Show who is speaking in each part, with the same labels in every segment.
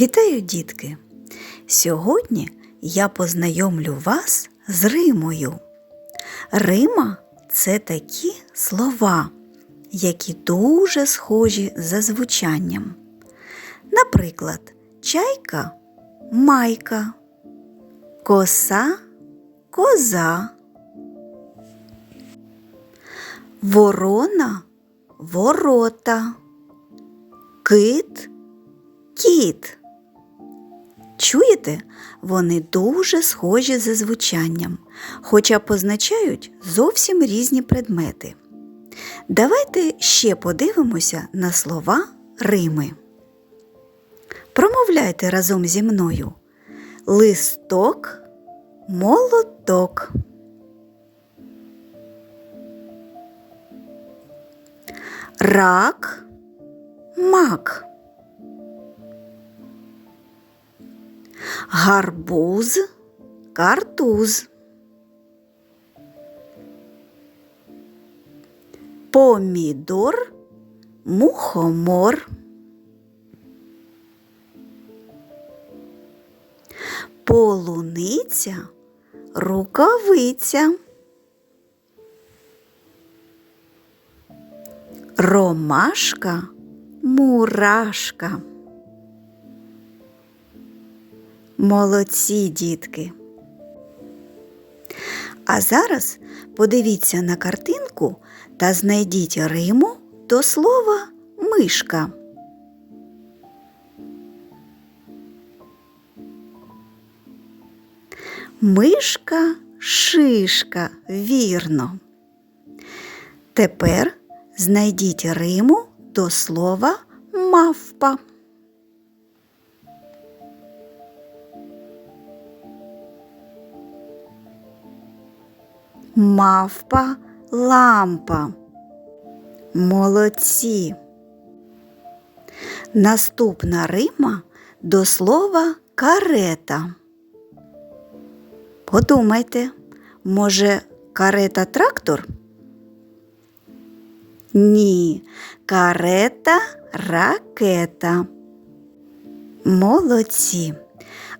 Speaker 1: Вітаю, дітки! Сьогодні я познайомлю вас з Римою. Рима це такі слова, які дуже схожі за звучанням. Наприклад, чайка майка, коса коза, ворона ворота, кит кіт. Чуєте, вони дуже схожі за звучанням, хоча позначають зовсім різні предмети. Давайте ще подивимося на слова Рими. Промовляйте разом зі мною листок, молоток. Рак, мак. Гарбуз, картуз. Помідор, мухомор. Полуниця, рукавиця. Ромашка, мурашка. Молодці дітки. А зараз подивіться на картинку та знайдіть Риму до слова мишка. Мишка шишка, вірно. Тепер знайдіть Риму до слова мавпа. Мавпа лампа. Молодці. Наступна Рима до слова карета. Подумайте, може, карета трактор? Ні, карета ракета. Молодці.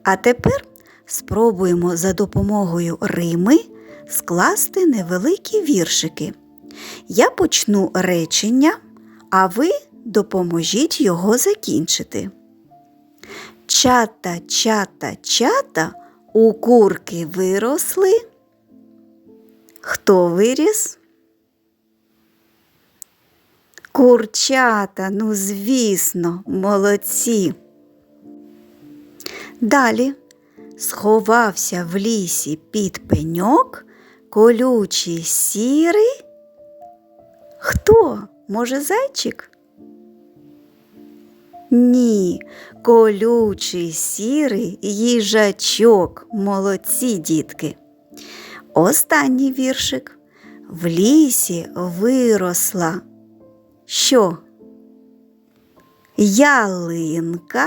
Speaker 1: А тепер спробуємо за допомогою Рими скласти невеликі віршики. Я почну речення, а ви допоможіть його закінчити. Чата, чата, чата у курки виросли. Хто виріс? Курчата, ну, звісно, молодці. Далі сховався в лісі під пеньок колючий сірий. Хто? Може, зайчик? Ні, колючий сірий їжачок, молодці дітки. Останній віршик. В лісі виросла. Що? Ялинка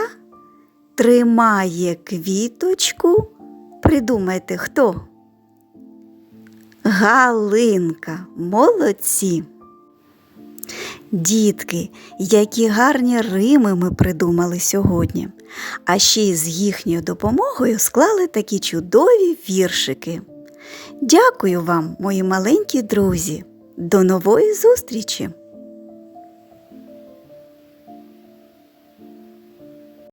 Speaker 1: тримає квіточку. Придумайте хто? Галинка, молодці. Дітки, які гарні рими ми придумали сьогодні, а ще й з їхньою допомогою склали такі чудові віршики. Дякую вам, мої маленькі друзі. До нової зустрічі!